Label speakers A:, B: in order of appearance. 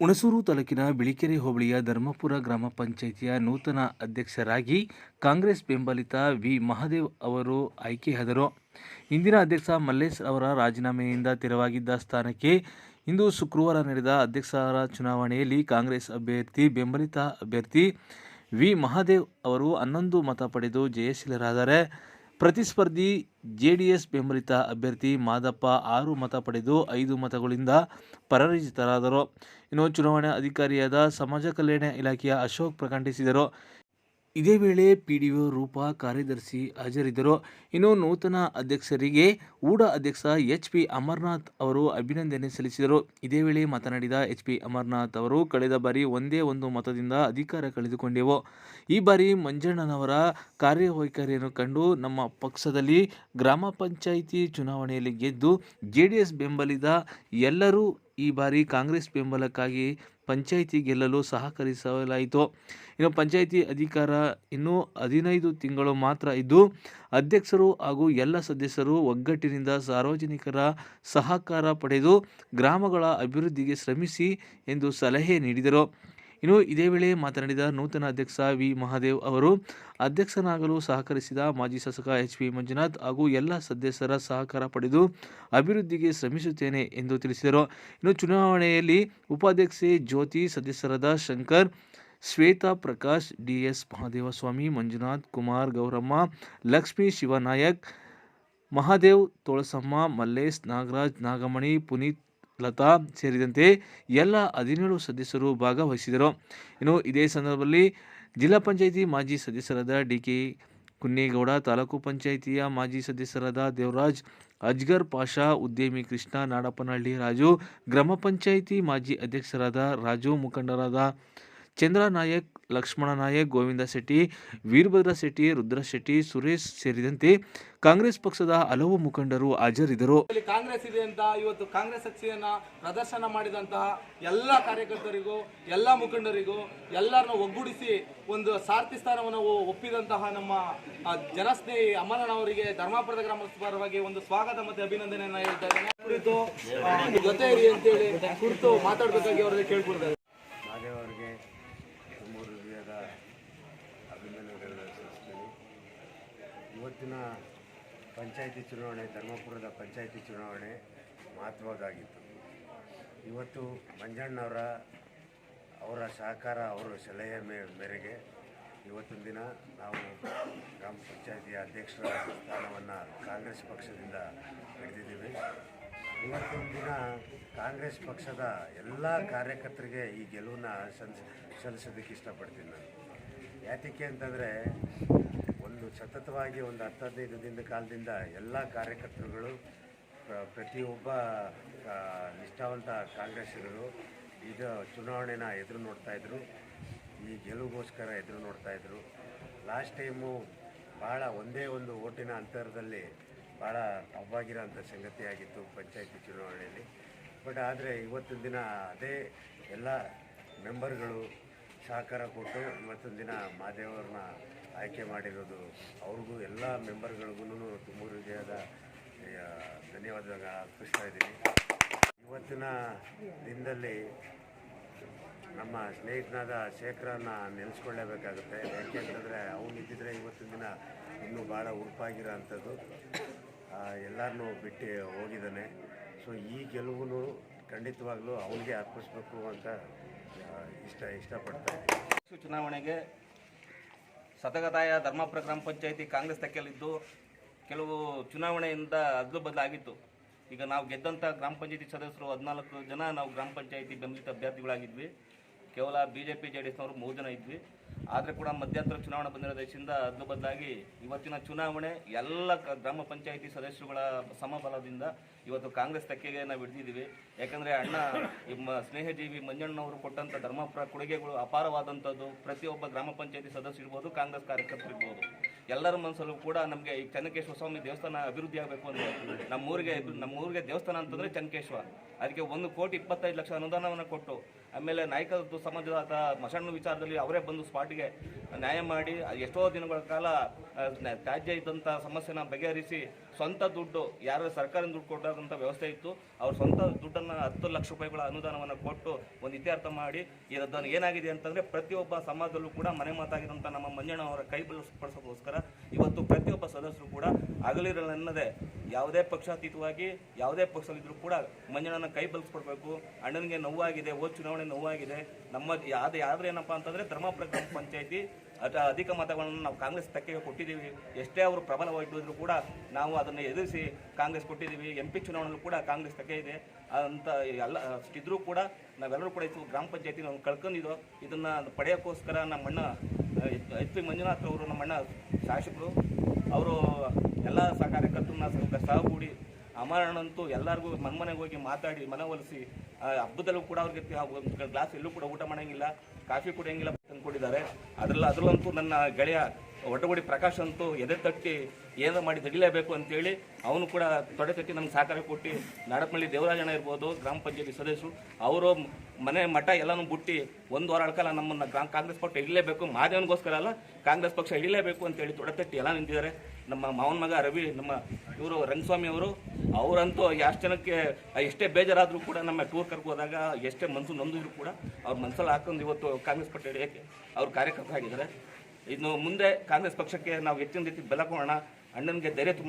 A: ಹುಣಸೂರು ತಾಲೂಕಿನ ಬಿಳಿಕೆರೆ ಹೋಬಳಿಯ ಧರ್ಮಪುರ ಗ್ರಾಮ ಪಂಚಾಯಿತಿಯ ನೂತನ ಅಧ್ಯಕ್ಷರಾಗಿ ಕಾಂಗ್ರೆಸ್ ಬೆಂಬಲಿತ ವಿ ಮಹಾದೇವ್ ಅವರು ಆಯ್ಕೆಯಾದರು ಇಂದಿನ ಅಧ್ಯಕ್ಷ ಮಲ್ಲೇಶ್ ಅವರ ರಾಜೀನಾಮೆಯಿಂದ ತೆರವಾಗಿದ್ದ ಸ್ಥಾನಕ್ಕೆ ಇಂದು ಶುಕ್ರವಾರ ನಡೆದ ಅಧ್ಯಕ್ಷರ ಚುನಾವಣೆಯಲ್ಲಿ ಕಾಂಗ್ರೆಸ್ ಅಭ್ಯರ್ಥಿ, ಬೆಂಬಲಿತ ಅಭ್ಯರ್ಥಿ ವಿ ಮಹಾದೇವ್ ಅವರು ಹನ್ನೊಂದು ಮತ ಪಡೆದು ಜಯಶೀಲರಾದರೆ ಪ್ರತಿಸ್ಪರ್ಧಿ ಜೆಡಿಎಸ್ ಬೆಂಬಲಿತ ಅಭ್ಯರ್ಥಿ ಮಾದಪ್ಪ ಆರು ಮತ ಪಡೆದು ಐದು ಮತಗಳಿಂದ ಪರಾಜಿತರಾದರು ಇನ್ನು ಚುನಾವಣಾ ಅಧಿಕಾರಿಯಾದ ಸಮಾಜ ಕಲ್ಯಾಣ ಇಲಾಖೆಯ ಅಶೋಕ್ ಪ್ರಕಟಿಸಿದರು. ಇದೇ ವೇಳೆ ಪಿಡಿಒ ರೂಪಾ ಕಾರ್ಯದರ್ಶಿ ಹಾಜರಿದ್ದರು. ಇನ್ನು ನೂತನ ಅಧ್ಯಕ್ಷರಿಗೆ ಊಡ ಅಧ್ಯಕ್ಷ ಎಚ್ ಪಿ ಅಮರ್ನಾಥ್ ಅವರು ಅಭಿನಂದನೆ ಸಲ್ಲಿಸಿದರು. ಇದೇ ವೇಳೆ ಮಾತನಾಡಿದ ಎಚ್ ಪಿ ಅಮರ್ನಾಥ್ ಅವರು, ಕಳೆದ ಬಾರಿ ಒಂದೇ ಒಂದು ಮತದಿಂದ ಅಧಿಕಾರ ಕಳೆದುಕೊಂಡೆವು. ಈ ಬಾರಿ ಮಂಜಣ್ಣನವರ ಕಾರ್ಯವೈಖರಿಯನ್ನು ಕಂಡು ನಮ್ಮ ಪಕ್ಷದಲ್ಲಿ ಗ್ರಾಮ ಪಂಚಾಯಿತಿ ಚುನಾವಣೆಯಲ್ಲಿ ಗೆದ್ದು ಜೆ ಡಿ ಎಸ್ ಬೆಂಬಲಿತ ಎಲ್ಲರೂ ಈ ಬಾರಿ ಕಾಂಗ್ರೆಸ್ ಬೆಂಬಲಕ್ಕಾಗಿ ಪಂಚಾಯಿತಿ ಗೆಲ್ಲಲು ಸಹಕರಿಸಲಾಯಿತು. ಇನ್ನು ಪಂಚಾಯಿತಿ ಅಧಿಕಾರ ಇನ್ನೂ ಹದಿನೈದು ತಿಂಗಳು ಮಾತ್ರ ಇದ್ದು, ಅಧ್ಯಕ್ಷರು ಹಾಗೂ ಎಲ್ಲ ಸದಸ್ಯರು ಒಗ್ಗಟ್ಟಿನಿಂದ ಸಾರ್ವಜನಿಕರ ಸಹಕಾರ ಪಡೆದು ಗ್ರಾಮಗಳ ಅಭಿವೃದ್ಧಿಗೆ ಶ್ರಮಿಸಿ ಎಂದು ಸಲಹೆ ನೀಡಿದರು. ಇನ್ನು ಇದೇ ವೇಳೆ ಮಾತನಾಡಿದ ನೂತನ ಅಧ್ಯಕ್ಷ ವಿ ಮಹಾದೇವ್ ಅವರು, ಅಧ್ಯಕ್ಷನಾಗಲು ಸಹಕರಿಸಿದ ಮಾಜಿ ಶಾಸಕ ಎಚ್ ಪಿ ಮಂಜುನಾಥ್ ಹಾಗೂ ಎಲ್ಲ ಸದಸ್ಯರ ಸಹಕಾರ ಪಡೆದು ಅಭಿವೃದ್ಧಿಗೆ ಶ್ರಮಿಸುತ್ತೇನೆ ಎಂದು ತಿಳಿಸಿದರು. ಇನ್ನು ಚುನಾವಣೆಯಲ್ಲಿ ಉಪಾಧ್ಯಕ್ಷೆ ಜ್ಯೋತಿ, ಸದಸ್ಯರಾದ ಶಂಕರ್, ಶ್ವೇತಾ ಪ್ರಕಾಶ್ ಡಿಎಸ್ ಮಹಾದೇವಸ್ವಾಮಿ, ಮಂಜುನಾಥ್ ಕುಮಾರ್ ಗೌರಮ್ಮ, ಲಕ್ಷ್ಮೀ ಶಿವನಾಯಕ್, ಮಹಾದೇವ್ ತೋಳಸಮ್ಮ, ಮಲ್ಲೇಶ್ ನಾಗರಾಜ್ ನಾಗಮಣಿ, ಪುನೀತ್ ಲತಾ ಸೇರಿದಂತೆ ಎಲ್ಲ ಹದಿನೇಳು ಸದಸ್ಯರು ಭಾಗವಹಿಸಿದರು. ಇನ್ನು ಇದೇ ಸಂದರ್ಭದಲ್ಲಿ ಜಿಲ್ಲಾ ಪಂಚಾಯಿತಿ ಮಾಜಿ ಸದಸ್ಯರಾದ ಡಿ ಕೆ ಕುನ್ನೇಗೌಡ, ತಾಲೂಕು ಪಂಚಾಯಿತಿಯ ಮಾಜಿ ಸದಸ್ಯರಾದ ದೇವರಾಜ್, ಅಜ್ಗರ್ ಪಾಷಾ, ಉದ್ಯಮಿ ಕೃಷ್ಣ, ನಾಡಪ್ಪನಹಳ್ಳಿ ರಾಜು, ಗ್ರಾಮ ಪಂಚಾಯಿತಿ ಮಾಜಿ ಅಧ್ಯಕ್ಷರಾದ ರಾಜು, ಮುಖಂಡರಾದ ಚಂದ್ರ ನಾಯಕ್, ಲಕ್ಷ್ಮಣ ನಾಯಕ್, ಗೋವಿಂದ ಶೆಟ್ಟಿ, ವೀರಭದ್ರ ಶೆಟ್ಟಿ, ರುದ್ರ ಶೆಟ್ಟಿ, ಸುರೇಶ್ ಸೇರಿದಂತೆ ಕಾಂಗ್ರೆಸ್ ಪಕ್ಷದ ಹಲವು ಮುಖಂಡರು ಹಾಜರಿದ್ದರು.
B: ಕಾಂಗ್ರೆಸ್ ಇದೆ ಅಂತ ಇವತ್ತು ಕಾಂಗ್ರೆಸ್ ಶಕ್ತಿಯನ್ನ ಪ್ರದರ್ಶನ ಮಾಡಿದಂತಹ ಎಲ್ಲ ಕಾರ್ಯಕರ್ತರಿಗೂ, ಎಲ್ಲ ಮುಖಂಡರಿಗೂ ಎಲ್ಲರನ್ನ ಒಗ್ಗೂಡಿಸಿ ಒಂದು ಸಾರ್ಥಿ ಸ್ಥಾನವನ್ನು ಒಪ್ಪಿದಂತಹ ನಮ್ಮ ಜನಸ್ನೇಹಿ ಅಮರಣ್ಣ ಅವರಿಗೆ ಧರ್ಮಾಪುರದ ಗ್ರಾಮದ ಪರವಾಗಿ ಒಂದು ಸ್ವಾಗತ ಮತ್ತೆ ಅಭಿನಂದನೆಯನ್ನ ಹೇಳ್ತಾ ಇದ್ದೇನೆ. ಕುರಿತು ಜೊತೆ ಇರಿ ಅಂತೇಳಿ ಕುರಿತು ಮಾತಾಡಬೇಕಾಗಿ ಅವರಿಗೆ ಕೇಳ್ಕೊಳ್ತಾರೆ
C: ಇವತ್ತಿನ ಪಂಚಾಯಿತಿ ಚುನಾವಣೆ, ಧರ್ಮಪುರದ ಪಂಚಾಯಿತಿ ಚುನಾವಣೆ ಮಹತ್ವದ್ದಾಗಿತ್ತು. ಇವತ್ತು ಮಂಜಣ್ಣವರ ಅವರ ಸಹಕಾರ, ಅವರ ಸಲಹೆ ಮೇ, ಮೇರೆಗೆ ಇವತ್ತಿನ ದಿನ ನಾವು ಗ್ರಾಮ ಪಂಚಾಯಿತಿಯ ಅಧ್ಯಕ್ಷರ ಸ್ಥಾನವನ್ನು ಕಾಂಗ್ರೆಸ್ ಪಕ್ಷದಿಂದ ಹಿಡಿದಿದ್ದೀವಿ. ಇವತ್ತಿನ ದಿನ ಕಾಂಗ್ರೆಸ್ ಪಕ್ಷದ ಎಲ್ಲ ಕಾರ್ಯಕರ್ತರಿಗೆ ಈ ಗೆಲುವನ್ನು ಸಲ್ಲಿಸ ಸಲ್ಲಿಸೋದಕ್ಕೆ ಇಷ್ಟಪಡ್ತೀನಿ ನಾನು. ಯಾತಕ್ಕೆ ಅಂತಂದರೆ ಒಂದು ಸತತವಾಗಿ ಒಂದು ಹತ್ತು ಹದಿನೈದು ದಿನದ ಕಾಲದಿಂದ ಎಲ್ಲ ಕಾರ್ಯಕರ್ತರುಗಳು ಪ್ರ- ಪ್ರತಿಯೊಬ್ಬ ನಿಷ್ಠಾವಂತ ಕಾಂಗ್ರೆಸ್ಸಿಗರು ಈಗ ಚುನಾವಣೆನ ಎದುರು ನೋಡ್ತಾಯಿದ್ರು ಈ ಗೆಲುವಿಗೋಸ್ಕರ ಎದುರು ನೋಡ್ತಾಯಿದ್ರು ಲಾಸ್ಟ್ ಟೈಮು ಭಾಳ ಒಂದೇ ಒಂದು ಓಟಿನ ಅಂತರದಲ್ಲಿ ಭಾಳ ಅವಾಗಿರೋಂಥ ಸಂಗತಿಯಾಗಿತ್ತು ಪಂಚಾಯತಿ ಚುನಾವಣೆಯಲ್ಲಿ. ಬಟ್ ಆದರೆ ಇವತ್ತಿನ ದಿನ ಅದೇ ಎಲ್ಲ ಮೆಂಬರ್ಗಳು ಸಹಕಾರ ಕೊಟ್ಟು ಇವತ್ತಿನ ದಿನ ಮಾದೇವರನ್ನ ಆಯ್ಕೆ ಮಾಡಿರೋದು. ಅವ್ರಿಗೂ ಎಲ್ಲ ಮೆಂಬರ್ಗಳಿಗೂ ತುಂಬ ಹೃದಯದ ಆ, ಧನ್ಯವಾದ ಅರ್ಪಿಸ್ತಾ ಇದ್ದೀನಿ. ಇವತ್ತಿನ ದಿನದಲ್ಲಿ ನಮ್ಮ ಸ್ನೇಹಿತನಾದ ಶೇಖರನ್ನ ನೆನೆಸ್ಕೊಳ್ಳೇಬೇಕಾಗುತ್ತೆ. ಅವನು ಇದ್ದಿದ್ರೆ ಇವತ್ತಿನ ದಿನ ಇನ್ನೂ ಭಾಳ ಉಡುಪಾಗಿರೋ ಅಂಥದ್ದು ಎಲ್ಲರನ್ನೂ ಬಿಟ್ಟು ಹೋಗಿದ್ದಾನೆ. ಸೊ ಈ ಗೆಲುವು ಖಂಡಿತವಾಗ್ಲೂ ಅವನಿಗೆ ಅರ್ಪಿಸ್ಬೇಕು ಅಂತ ಇಷ್ಟ ಇಷ್ಟಪಡ್ತಾ ಇದ್ದೀನಿ.
D: ಚುನಾವಣೆಗೆ ಸತಗತಾಯ ಧರ್ಮಪುರ ಗ್ರಾಮ ಪಂಚಾಯಿತಿ ಕಾಂಗ್ರೆಸ್ ತೆಕ್ಕೆಯಲ್ಲಿದ್ದು ಕೆಲವು ಚುನಾವಣೆಯಿಂದ ಅದ್ಲು ಬದಲಾಗಿತ್ತು. ಈಗ ನಾವು ಗೆದ್ದಂಥ ಗ್ರಾಮ ಪಂಚಾಯಿತಿ ಸದಸ್ಯರು ಹದಿನಾಲ್ಕು ಜನ ನಾವು ಗ್ರಾಮ ಪಂಚಾಯಿತಿ ಬೆಂಬಲಿತ ಅಭ್ಯರ್ಥಿಗಳಾಗಿದ್ವಿ. ಕೇವಲ B J P J D ಎಸ್ನವರು ಮೂರು ಜನ ಇದ್ವಿ. ಆದರೆ ಕೂಡ ಮಧ್ಯಂತರ ಚುನಾವಣೆ ಬಂದಿರೋ ದೇಶದಿಂದ ಅದ್ಲು ಬದಲಾಗಿ ಇವತ್ತಿನ ಚುನಾವಣೆ ಎಲ್ಲ ಗ್ರಾಮ ಪಂಚಾಯಿತಿ ಸದಸ್ಯರುಗಳ ಸಮಬಲದಿಂದ ಇವತ್ತು ಕಾಂಗ್ರೆಸ್ ತೆಕ್ಕೆಗೆ ನಾವು ಹಿಡಿದಿದ್ದೀವಿ. ಯಾಕಂದರೆ ಅಣ್ಣ ಸ್ನೇಹಜೀವಿ ಮಂಜಣ್ಣವರು ಕೊಟ್ಟಂಥ ಧರ್ಮಪುರ ಕೊಡುಗೆಗಳು ಅಪಾರವಾದಂಥದ್ದು ಪ್ರತಿಯೊಬ್ಬ ಗ್ರಾಮ ಪಂಚಾಯಿತಿ ಸದಸ್ಯ ಇರ್ಬೋದು, ಕಾಂಗ್ರೆಸ್ ಕಾರ್ಯಕರ್ತರು ಇರ್ಬೋದು. ಎಲ್ಲರ ಮನಸ್ಸಲ್ಲೂ ಕೂಡ ನಮಗೆ ಈ ಚನ್ನಕೇಶ್ವರ ಸ್ವಾಮಿ ದೇವಸ್ಥಾನ ಅಭಿವೃದ್ಧಿ ಆಗಬೇಕು ಅಂದರೆ ನಮ್ಮೂರಿಗೆ ನಮ್ಮೂರಿಗೆ ದೇವಸ್ಥಾನ ಅಂತಂದರೆ ಚನ್ನಕೇಶ್ವರ. ಅದಕ್ಕೆ ಒಂದು ಕೋಟಿ ಇಪ್ಪತ್ತೈದು ಲಕ್ಷ ಅನುದಾನವನ್ನು ಕೊಟ್ಟು ಆಮೇಲೆ ನಾಯಕತ್ವ ಸಮಾಜದ ಮಸಣ್ಣ ವಿಚಾರದಲ್ಲಿ ಅವರೇ ಬಂದು ಸ್ಪಾಟ್ಗೆ ನ್ಯಾಯ ಮಾಡಿ, ಎಷ್ಟೋ ದಿನಗಳ ಕಾಲ ತ್ಯಾಜ್ಯ ಇದ್ದಂಥ ಸಮಸ್ಯೆನ ಬಗೆಹರಿಸಿ ಸ್ವಂತ ದುಡ್ಡು, ಯಾರು ಸರ್ಕಾರದಿಂದ ದುಡ್ಡು ಕೊಡೋದಂಥ ವ್ಯವಸ್ಥೆ ಇತ್ತು. ಅವ್ರ ಸ್ವಂತ ದುಡ್ಡನ್ನು ಹತ್ತು ಲಕ್ಷ ರೂಪಾಯಿಗಳ ಅನುದಾನವನ್ನು ಕೊಟ್ಟು ಒಂದು ಇತ್ಯರ್ಥ ಮಾಡಿ ಇದನ್ನು ಏನಾಗಿದೆ ಅಂತಂದರೆ ಪ್ರತಿಯೊಬ್ಬ ಸಮಾಜದಲ್ಲೂ ಕೂಡ ಮನೆ ಮಾತಾಗಿದ್ದಂಥ ನಮ್ಮ ಮಂಜಣ್ಣ ಅವರ ಕೈ ಬಲಪಡಿಸೋಕ್ಕೋಸ್ಕರ ಇವತ್ತು ಪ್ರತಿಯೊಬ್ಬ ಸದಸ್ಯರು ಕೂಡ ಹಗಲಿರಲೆನ್ನದೆ ಯಾವುದೇ ಪಕ್ಷಾತೀತವಾಗಿ, ಯಾವುದೇ ಪಕ್ಷದಲ್ಲಿದ್ದರೂ ಕೂಡ ಮಂಜಣ್ಣನ ಕೈ ಬಲಿಸ್ಕೊಡ್ಬೇಕು ಅಣ್ಣನಿಗೆ ನೋವಾಗಿದೆ ಓ ಚುನಾವಣೆ ನೋವಾಗಿದೆ. ನಮ್ಮ ಯಾವ ಯಾವ್ದು ಏನಪ್ಪ ಅಂತಂದರೆ ಧರ್ಮಪುರ ಗ್ರಾಮ ಪಂಚಾಯಿತಿ ಅಥ ಅಧಿಕ ಮತಗಳನ್ನು ನಾವು ಕಾಂಗ್ರೆಸ್ ತಕ್ಕೆಗೆ ಕೊಟ್ಟಿದ್ದೀವಿ. ಎಷ್ಟೇ ಅವರು ಪ್ರಬಲವಾಗಿದ್ದರೂ ಕೂಡ ನಾವು ಅದನ್ನು ಎದುರಿಸಿ ಕಾಂಗ್ರೆಸ್ ಕೊಟ್ಟಿದ್ದೀವಿ. ಎಂ ಪಿ ಚುನಾವಣೆಯಲ್ಲೂ ಕೂಡ ಕಾಂಗ್ರೆಸ್ ತಕ್ಕೆ ಇದೆ. ಅಂತ ಎಲ್ಲ, ಅಷ್ಟಿದ್ರೂ ಕೂಡ ನಾವೆಲ್ಲರೂ ಕೂಡ ಇದು ಗ್ರಾಮ ಪಂಚಾಯತಿ ನಾವು ಕಳ್ಕೊಂಡಿದ್ದು. ಇದನ್ನು ಪಡೆಯೋಕ್ಕೋಸ್ಕರ ನಮ್ಮಣ್ಣ ಎಚ್ ಪಿ ಮಂಜುನಾಥ್ ಅವರು ನಮ್ಮಣ್ಣ ಶಾಸಕರು. ಅವರು ಎಲ್ಲ ಸಹ ಕಾರ್ಯಕರ್ತರನ್ನ ಸಹ ಸಹಗೂಡಿ ಅಮರಣಂತೂ ಎಲ್ಲರಿಗೂ ಮನ್ಮನೆಗೆ ಹೋಗಿ ಮಾತಾಡಿ ಮನವೊಲಿಸಿ ಹಬ್ಬದಲ್ಲೂ ಕೂಡ ಅವ್ರಿಗೆ ಒಂದು ಗ್ಲಾಸ್ ಎಲ್ಲೂ ಕೂಡ ಊಟ ಮಾಡೋಂಗಿಲ್ಲ, ಕಾಫಿ ಕುಡಿಯಂಗಿಲ್ಲ ಅಂದ್ಕೊಂಡಿದ್ದಾರೆ. ಅದ್ರಲ್ಲಿ ಅದರಲ್ಲಂತೂ ನನ್ನ ಗೆಳೆಯ ಒಡಗುಡಿ ಪ್ರಕಾಶ್ ಅಂತೂ ಎದೆ ತಟ್ಟಿ ಏನೋ ಮಾಡಿ ತಡಿಲೇಬೇಕು ಅಂತೇಳಿ ಅವನು ಕೂಡ ತೊಡೆ ತಟ್ಟಿ ನಮ್ಗೆ ಸಹಕಾರ ಕೊಟ್ಟು ನಾಡಪಳ್ಳಿ ದೇವರಾಜಣ್ಣ ಇರ್ಬೋದು, ಗ್ರಾಮ ಪಂಚಾಯತಿ ಸದಸ್ಯರು, ಅವರು ಮನೆ ಮಠ ಎಲ್ಲನೂ ಬಿಟ್ಟು ಒಂದು ವಾರ ಅಳ್ಕಲ್ಲ ನಮ್ಮನ್ನು ಗ್ರಾಮ ಕಾಂಗ್ರೆಸ್ ಪಕ್ಷ ಹಿಡಿಲೇಬೇಕು, ಮಾದೇವನಿಗೋಸ್ಕರ ಅಲ್ಲ, ಕಾಂಗ್ರೆಸ್ ಪಕ್ಷ ಹಿಡಿಲೇಬೇಕು ಅಂತೇಳಿ ತೊಡೆ ತಟ್ಟಿ ಎಲ್ಲ ನಿಂತಿದ್ದಾರೆ. ನಮ್ಮ ಮಾವನ ಮಗ ರವಿ, ನಮ್ಮ ಇವರು ರಂಗಸ್ವಾಮಿ ಅವರು ಅವರಂತೂ ಎಷ್ಟು ಜನಕ್ಕೆ, ಎಷ್ಟೇ ಬೇಜಾರಾದರೂ ಕೂಡ ನಮ್ಮ ಟೂರ್ ಕರ್ಕೊ ಹೋದಾಗ, ಎಷ್ಟೇ ಮನಸ್ಸು ನೊಂದಿದ್ರು ಕೂಡ ಅವ್ರ ಮನಸ್ಸಲ್ಲಿ ಹಾಕೊಂಡು ಇವತ್ತು ಕಾಂಗ್ರೆಸ್ ಪಕ್ಷ ಹಿಡಿಯೋಕ್ಕೆ ಅವ್ರು ಕಾರ್ಯಕರ್ತರಾಗಿದ್ದಾರೆ. ಇನ್ನು ಮುಂದೆ ಕಾಂಗ್ರೆಸ್ ಪಕ್ಷಕ್ಕೆ ನಾವು ಹೆಚ್ಚಿನ ರೀತಿ ಬೆಲೆ ಕೊಡೋಣ ಅಣ್ಣನಿಗೆ ಧೈರ್ಯ ತುಂಬ